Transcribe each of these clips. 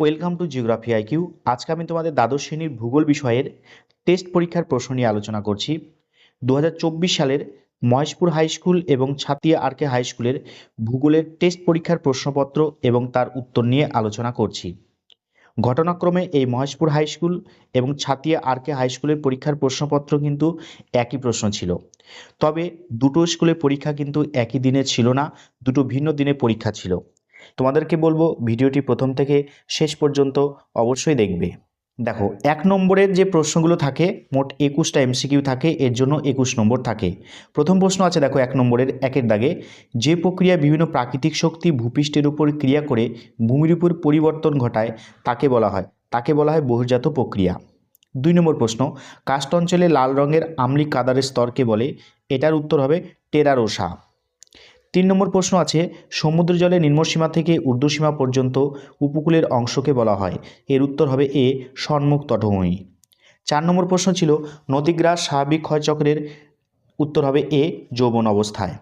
Welcome to geography IQ. আজকে আমি তোমাদের দ্বাদশ শ্রেণির ভূগোল বিষয়ের টেস্ট পরীক্ষার প্রশ্ন নিয়ে আলোচনা করছি। দু হাজার চব্বিশ সালের মহেশপুর হাই স্কুল এবং ছাতিয়া আরকে হাই স্কুলের ভূগোলের টেস্ট পরীক্ষার প্রশ্নপত্র এবং তার উত্তর নিয়ে আলোচনা করছি। ঘটনাক্রমে এই মহেশপুর হাই স্কুল এবং ছাতিয়া আরকে হাই স্কুলের পরীক্ষার প্রশ্নপত্র কিন্তু একই প্রশ্ন ছিল। তবে দুটো স্কুলের পরীক্ষা কিন্তু একই দিনে ছিল না, দুটো ভিন্ন দিনে পরীক্ষা ছিল। তোমাদেরকে বলব ভিডিওটি প্রথম থেকে শেষ পর্যন্ত অবশ্যই দেখবে। দেখো, এক নম্বরের যে প্রশ্নগুলো থাকে, মোট একুশটা এমসিকিউ থাকে, এর জন্য একুশ নম্বর থাকে। প্রথম প্রশ্ন আছে, দেখো, এক নম্বরের, একের দাগে। যে প্রক্রিয়া বিভিন্ন প্রাকৃতিক শক্তি ভূপৃষ্ঠের উপর ক্রিয়া করে ভূমির উপর পরিবর্তন ঘটায়, তাকে বলা হয়, তাকে বলা হয় বহির্জাত প্রক্রিয়া। দুই নম্বর প্রশ্ন, কাস্ট অঞ্চলে লাল রঙের আমলিক কাদারের স্তরকে বলে, এটার উত্তর হবে টেরারোসা। তিন নম্বর প্রশ্ন আছে, সমুদ্র জলে নিম্নসীমা থেকে ঊর্ধ্বসীমা পর্যন্ত উপকূলের অংশকে বলা হয়। এর উত্তর হবে এ সম্মুখ তটভূমি। চার নম্বর প্রশ্ন ছিল, নদীগ্রাস স্বাভাবিক ক্ষয়চক্রের উত্তর হবে এ, যৌবন অবস্থায়।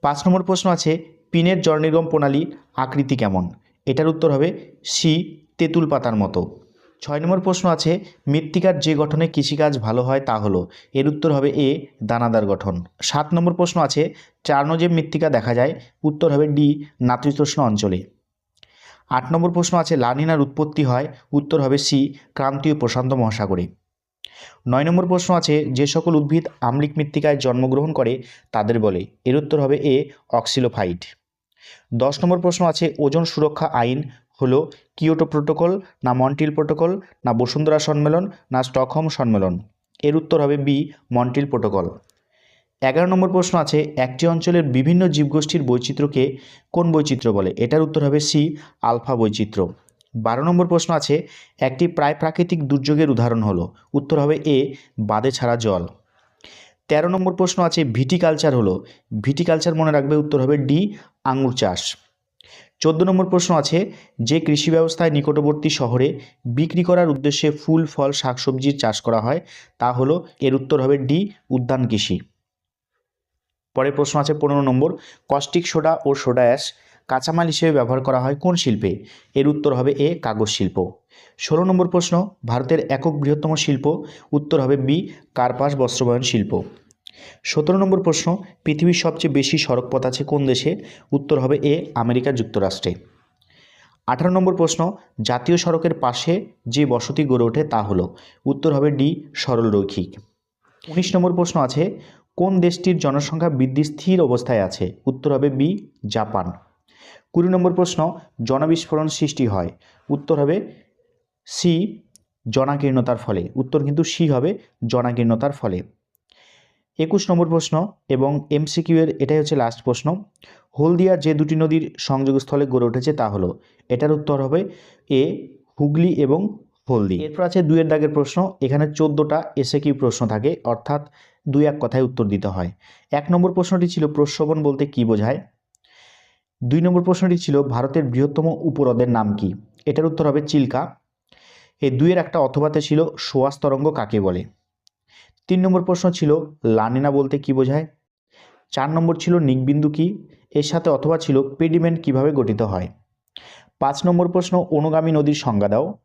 পাঁচ নম্বর প্রশ্ন আছে, পিনের জলনির্গম প্রণালী আকৃতি কেমন? এটার উত্তর হবে সি, তেঁতুল পাতার মতো। ছয় নম্বর প্রশ্ন আছে, মৃত্তিকার যে গঠনে কৃষিকাজ ভালো হয় তা হলো। এর উত্তর হবে এ, দানাদার গঠন। সাত নম্বর প্রশ্ন আছে চার্নোজে মৃত্তিকা দেখা যায়, উত্তর হবে ডি, নাতিশীতোষ্ণ অঞ্চলে। আট নম্বর প্রশ্ন আছে লানিনার উৎপত্তি হয়, উত্তর হবে সি, ক্রান্তীয় প্রশান্ত মহাসাগরে। নয় নম্বর প্রশ্ন আছে, যে সকল উদ্ভিদ আম্লিক মৃত্তিকায় জন্মগ্রহণ করে, তাদের বলে। এর উত্তর হবে এ, অক্সিলোফাইট। দশ নম্বর প্রশ্ন আছে, ওজন সুরক্ষা আইন হলো কিয়োটো প্রোটোকল, না মন্টিল প্রোটোকল, না বসুন্ধরা সম্মেলন, না স্টকহোম সম্মেলন। এর উত্তর হবে বি, মন্টিল প্রোটোকল। এগারো নম্বর প্রশ্ন আছে, একটি অঞ্চলের বিভিন্ন জীবগোষ্ঠীর বৈচিত্র্যকে কোন বৈচিত্র্য বলে? এটার উত্তর হবে সি, আলফা বৈচিত্র্য। বারো নম্বর প্রশ্ন আছে, একটি প্রায় প্রাকৃতিক দুর্যোগের উদাহরণ হলো। উত্তর হবে এ বাদে ছাড়া জল। তেরো নম্বর প্রশ্ন আছে, ভিটিকালচার হলো। ভিটিকালচার মনে রাখবে, উত্তর হবে ডি, আঙুর চাষ। চোদ্দ নম্বর প্রশ্ন আছে, যে কৃষি ব্যবস্থায় নিকটবর্তী শহরে বিক্রি করার উদ্দেশ্যে ফুল, ফল শাকসবজির চাষ করা হয়, তা হলো এর উত্তর হবে ডি, উদ্যান কৃষি। পরের প্রশ্ন আছে পনেরো নম্বর, কস্টিক সোডা ও সোডা অ্যাশ কাঁচামাল হিসেবে ব্যবহার করা হয় কোন শিল্পে? এর উত্তর হবে এ, কাগজ শিল্প। ষোলো নম্বর প্রশ্ন, ভারতের একক বৃহত্তম শিল্প, উত্তর হবে বি, কার্পাস বস্ত্রবয়ন শিল্প। সতেরো নম্বর প্রশ্ন, পৃথিবীর সবচেয়ে বেশি সড়কপথ আছে কোন দেশে? উত্তর হবে এ, আমেরিকা যুক্তরাষ্ট্রে। আঠারো নম্বর প্রশ্ন, জাতীয় সড়কের পাশে যে বসতি গড়ে ওঠে তা হলো। উত্তর হবে ডি, সরল রৈখিক। উনিশ নম্বর প্রশ্ন আছে, কোন দেশটির জনসংখ্যা বৃদ্ধি স্থির অবস্থায় আছে? উত্তর হবে বি, জাপান। কুড়ি নম্বর প্রশ্ন, জনবিস্ফোরণ সৃষ্টি হয়। উত্তর হবে সি, জনাকীর্ণতার ফলে। উত্তর কিন্তু সি হবে জনাকীর্ণতার ফলে। একুশ নম্বর প্রশ্ন এবং এমসিকিউ এর এটাই হচ্ছে লাস্ট প্রশ্ন। হলদিয়া যে দুটি নদীর সংযোগস্থলে গড়ে উঠেছে তা হলো, এটার উত্তর হবে এ, হুগলি এবং হলদি। এরপর আছে দুইয়ের দাগের প্রশ্ন, এখানে চোদ্দোটা এসে কিউ প্রশ্ন থাকে, অর্থাৎ দুই এক কথায় উত্তর দিতে হয়। এক নম্বর প্রশ্নটি ছিল প্রশ্রবণ বলতে কি বোঝায়? দুই নম্বর প্রশ্নটি ছিল ভারতের বৃহত্তম উপহ্রদের নাম কি? এটার উত্তর হবে চিল্কা। এই দুইয়ের একটা অথবাতে ছিল সোয়াস তরঙ্গ কাকে বলে? তিন নম্বর প্রশ্ন ছিল, লানিনা বলতে কি বোঝায়? চার নম্বর ছিল, নিকবিন্দু কি? এর সাথে অথবা ছিল, পেডিমেন্ট কীভাবে গঠিত হয়? পাঁচ নম্বর প্রশ্ন, অনুগামী নদীর সংজ্ঞা দাও।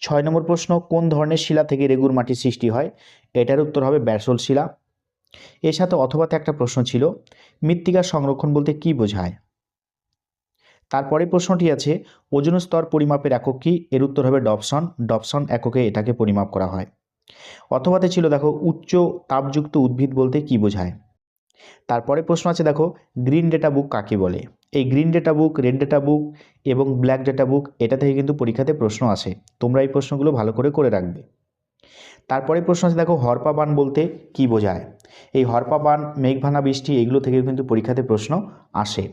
ছয় নম্বর প্রশ্ন, কোন ধরনের শিলা থেকে রেগুর মাটি সৃষ্টি হয়? এটার উত্তর হবে ব্যাসল শিলা। এর সাথে অথবাতে একটা প্রশ্ন ছিল মৃত্তিকার সংরক্ষণ বলতে কি বোঝায়? তারপরে প্রশ্নটি আছে, ওজন স্তর পরিমাপের একক কি? এর উত্তর হবে ডপসন। ডপসন এককে এটাকে পরিমাপ করা হয়। অথবাতে ছিল, দেখো, উচ্চ তাপযুক্ত উদ্ভিদ বলতে কি বোঝায়? তারপরে প্রশ্ন আছে, দেখো, গ্রিন ডেটা বুক কাকে বলে? এই green data book, red data book এবং ব্ল্যাক ডেটা বুক, এটা থেকে কিন্তু পরীক্ষাতে প্রশ্ন আসে। তোমরা এই প্রশ্নগুলো ভালো করে করে রাখবে। তারপরে প্রশ্ন আছে, দেখো, হরপা বান বলতে কি বোঝায়? এই হরপা বান, মেঘভাঙা বৃষ্টি, এগুলো থেকেও কিন্তু পরীক্ষাতে প্রশ্ন আসে।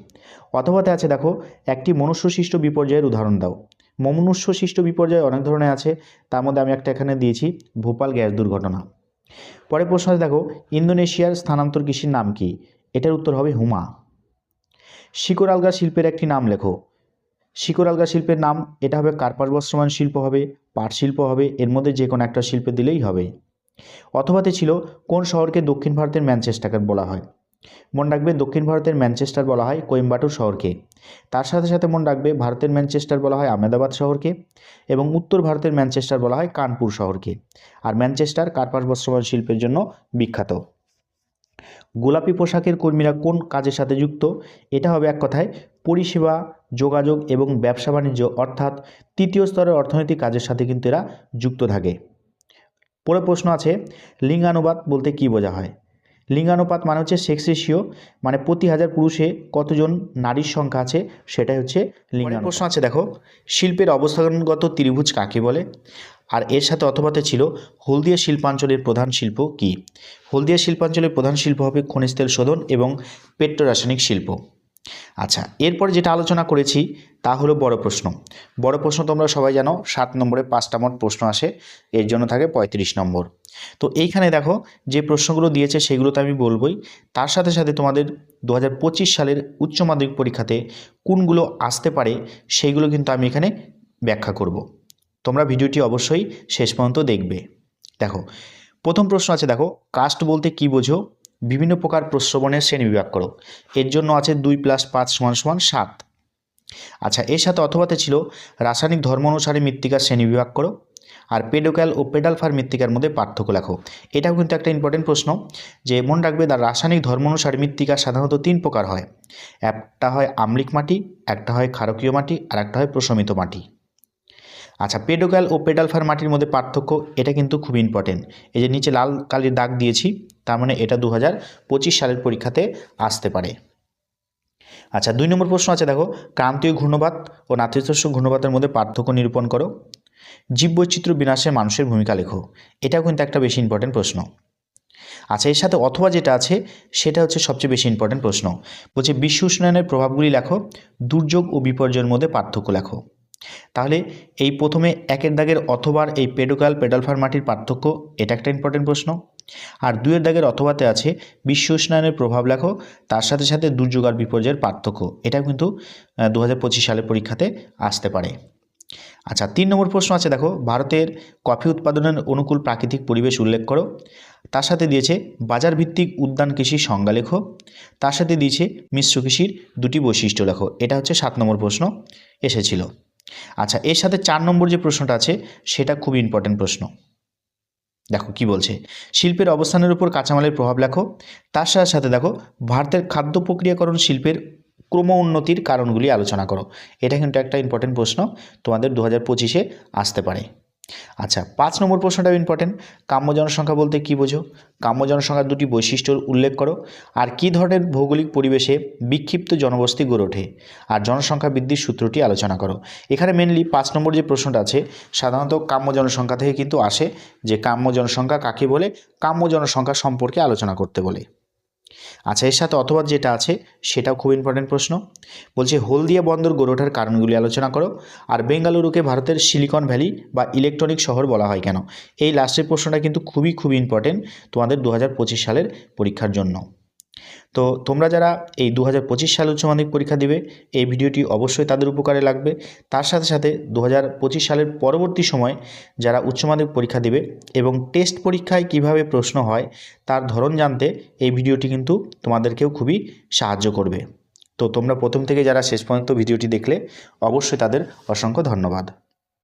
অথবাতে আছে, দেখো, একটি মনুষ্যশিষ্ট বিপর্যয়ের উদাহরণ দাও। মনুষ্যসৃষ্ট বিপর্যয় অনেক ধরনের আছে, তার মধ্যে আমি একটা এখানে দিয়েছি, ভোপাল গ্যাস দুর্ঘটনা। পরে প্রশ্ন দেখো, ইন্দোনেশিয়ার স্থানান্তর কৃষির নাম কি? এটার উত্তর হবে হুমা। শিকড় আলগা শিল্পের একটি নাম লেখো। শিকড় আলগা শিল্পের নাম, এটা হবে কার্পাস বস্ত্রমান শিল্প হবে, পাট শিল্প হবে, এর মধ্যে যে কোনো একটা শিল্পে দিলেই হবে। অথবাতে ছিল, কোন শহরকে দক্ষিণ ভারতের ম্যানচেস্টার বলা হয়? মনে রাখবে দক্ষিণ ভারতের ম্যানচেস্টার বলা হয় কোয়েম্বাটুর শহরকে। তার সাথে সাথে মনে রাখবে ভারতের ম্যানচেস্টার বলা হয় আহমেদাবাদ শহরকে এবং উত্তর ভারতের ম্যানচেস্টার বলা হয় কানপুর শহরকে। আর ম্যানচেস্টার কার্পাস বস্ত্রবান শিল্পের জন্য বিখ্যাত। গোলাপি পোশাকের কর্মীরা কোন কাজের সাথে যুক্ত? এটা হবে এক কথায় পরিষেবা, যোগাযোগ এবং ব্যবসা বাণিজ্য, অর্থাৎ তৃতীয় স্তরের অর্থনৈতিক কাজের সাথে কিন্তু এরা যুক্ত থাকে। পরে প্রশ্ন আছে, লিঙ্গানুবাদ বলতে কী বোঝা হয়? লিঙ্গানুপাত মানে হচ্ছে সেক্স রেশিও মানে প্রতি হাজার পুরুষে কতজন নারীর সংখ্যা আছে সেটাই হচ্ছে লিঙ্গান প্রশ্ন আছে দেখো। শিল্পের অবস্থানগত ত্রিভুজ কাকে বলে? আর এর সাথে অথবাতে ছিল হলদিয়া শিল্পাঞ্চলের প্রধান শিল্প কি? হলদিয়া শিল্পাঞ্চলের প্রধান শিল্প হবে খনিজ তেল শোধন এবং পেট্রোরাসায়নিক শিল্প। আচ্ছা এরপর যেটা আলোচনা করেছি তা হলো বড় প্রশ্ন। বড় প্রশ্ন তোমরা সবাই জানো, সাত নম্বরে পাঁচটা মোট প্রশ্ন আসে, এর জন্য থাকে পঁয়ত্রিশ নম্বর। তো এইখানে দেখো, যে প্রশ্নগুলো দিয়েছে সেগুলো তো আমি বলবই। তার সাথে সাথে তোমাদের দু হাজার পঁচিশ সালের উচ্চ মাধ্যমিক পরীক্ষাতে কোনগুলো আসতে পারে সেইগুলো কিন্তু আমি এখানে ব্যাখ্যা করব। তোমরা ভিডিওটি অবশ্যই শেষ পর্যন্ত দেখবে। দেখো, প্রথম প্রশ্ন আছে, দেখো, কাস্ট বলতে কি বোঝো? বিভিন্ন প্রকার প্রশ্রবণের শ্রেণি বিভাগ করো। এর জন্য আছে দুই প্লাস পাঁচ সমান সমান সাত। আচ্ছা এর সাথে অথবাতে ছিল রাসায়নিক ধর্ম অনুসারে মৃত্তিকার শ্রেণি বিভাগ করো আর পেডোক্যাল ও পেডালফার মৃত্তিকার মধ্যে পার্থক্য লেখো। এটাও কিন্তু একটা ইম্পর্টেন্ট প্রশ্ন যে মনে রাখবে তার রাসায়নিক ধর্ম অনুসারে মৃত্তিকা সাধারণত তিন প্রকার হয়। একটা হয় আম্লিক মাটি, একটা হয় ক্ষারকীয় মাটি, আর একটা হয় প্রশমিত মাটি। আচ্ছা পেডোক্যাল ও পেডালফার মাটির মধ্যে পার্থক্য, এটা কিন্তু খুব ইম্পর্টেন্ট এই যে নিচে লাল কালির দাগ দিয়েছি, তার মানে এটা দু হাজার পঁচিশ সালের পরীক্ষাতে আসতে পারে। আচ্ছা দুই নম্বর প্রশ্ন আছে, দেখো, ক্রান্তীয় ঘূর্ণবাত ও নাতিশস্য ঘূর্ণবাতের মধ্যে পার্থক্য নিরূপণ করো। জীববৈচিত্র্য বিনাশে মানুষের ভূমিকা লেখো, এটাও কিন্তু একটা বেশি ইম্পর্টেন্ট প্রশ্ন। আচ্ছা এর সাথে অথবা যেটা আছে, সেটা হচ্ছে সবচেয়ে বেশি ইম্পর্টেন্ট প্রশ্ন। বলছে, বিশ্ব উষ্ণায়নের প্রভাবগুলি লেখো, দুর্যোগ ও বিপর্যয়ের মধ্যে পার্থক্য লেখো। তাহলে এই প্রথমে একের দাগের অথবার এই পেডোকাল পেডালফার মাটির পার্থক্য, এটা একটা ইম্পর্টেন্ট প্রশ্ন। আর দুয়ের দাগের অথবাতে আছে বিশ্ব উষ্ণায়নের প্রভাব লেখো, তার সাথে সাথে দুর্যোগ আর বিপর্যয়ের পার্থক্য। এটাও কিন্তু দু সালের পরীক্ষাতে আসতে পারে। আচ্ছা তিন নম্বর প্রশ্ন আছে, দেখো, ভারতের কফি উৎপাদনের অনুকূল প্রাকৃতিক পরিবেশ উল্লেখ করো। তার সাথে দিয়েছে বাজার ভিত্তিক উদ্যান কৃষির সংজ্ঞা লেখো। তার সাথে দিয়েছে মিশ্র কৃষির দুটি বৈশিষ্ট্য লেখো। এটা হচ্ছে সাত নম্বর প্রশ্ন, এসেছিল। আচ্ছা এর সাথে চার নম্বর যে প্রশ্নটা আছে, সেটা খুব ইম্পর্টেন্ট প্রশ্ন। দেখো কি বলছে, শিল্পের অবস্থানের উপর কাঁচামালের প্রভাব লেখো। তার সাথে সাথে দেখো, ভারতের খাদ্য প্রক্রিয়াকরণ শিল্পের ক্রম উন্নতির কারণগুলি আলোচনা করো। এটা কিন্তু একটা ইম্পর্টেন্ট প্রশ্ন, তোমাদের দু হাজার পঁচিশে আসতে পারে। আচ্ছা পাঁচ নম্বর প্রশ্নটাও ইম্পর্টেন্ট কাম্য জনসংখ্যা বলতে কী বোঝো? কাম্য জনসংখ্যার দুটি বৈশিষ্ট্যর উল্লেখ করো। আর কী ধরনের ভৌগোলিক পরিবেশে বিক্ষিপ্ত জনবস্তি গড়ে ওঠে? আর জনসংখ্যা বৃদ্ধির সূত্রটি আলোচনা করো। এখানে মেনলি পাঁচ নম্বর যে প্রশ্নটা আছে, সাধারণত কাম্য জনসংখ্যা থেকে কিন্তু আসে যে কাম্য জনসংখ্যা কাকে বলে? কাম্য জনসংখ্যা সম্পর্কে আলোচনা করতে বলে। আচ্ছা এর সাথে অথবা যেটা আছে, সেটাও খুব ইম্পর্টেন্ট প্রশ্ন। বলছে, হলদিয়া বন্দর গড়ে ওঠার কারণগুলি আলোচনা করো। আর বেঙ্গালুরুকে ভারতের সিলিকন ভ্যালি বা ইলেকট্রনিক শহর বলা হয় কেন? এই লাস্টের প্রশ্নটা কিন্তু খুবই খুবই ইম্পর্টেন্ট তোমাদের দু হাজার পঁচিশ সালের পরীক্ষার জন্য। তো তোমরা যারা এই দু হাজার পঁচিশ সালে উচ্চ পরীক্ষা দিবে, এই ভিডিওটি অবশ্যই তাদের উপকারে লাগবে। তার সাথে সাথে দু হাজার পঁচিশ সালের পরবর্তী সময় যারা উচ্চ মাধ্যমিক পরীক্ষা দিবে এবং টেস্ট পরীক্ষায় কীভাবে প্রশ্ন হয়, তার ধরন জানতে এই ভিডিওটি কিন্তু তোমাদেরকেও খুবই সাহায্য করবে। তো তোমরা প্রথম থেকে যারা শেষ পর্যন্ত ভিডিওটি দেখলে, অবশ্যই তাদের অসংখ্য ধন্যবাদ।